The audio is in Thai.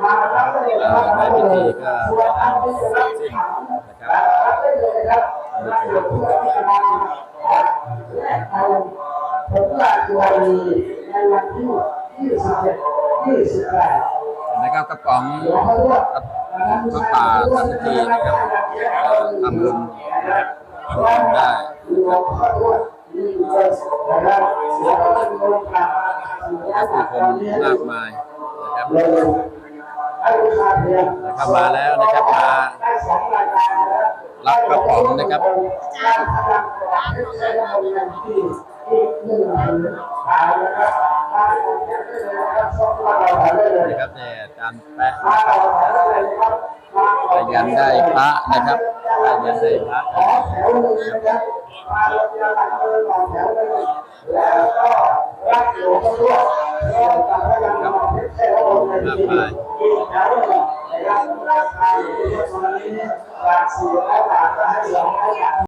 และพิธีก็เสร็จสิ้นนะครับนี่คือผู้ที่ทำงานผมลาตัวในวันที่ 27 28นะครับกระป๋องกระป๋าสามทีนะครับทำลุงได้ ผู้คนมากมายนะครับนะครับมาแล้วนะครับมารับกระป๋องนะครับนะครับเนี่ยจานแปะนะครับยันได้พระนะครับยันได้พระแล้วก็รักหลวงพ่อ ครับไป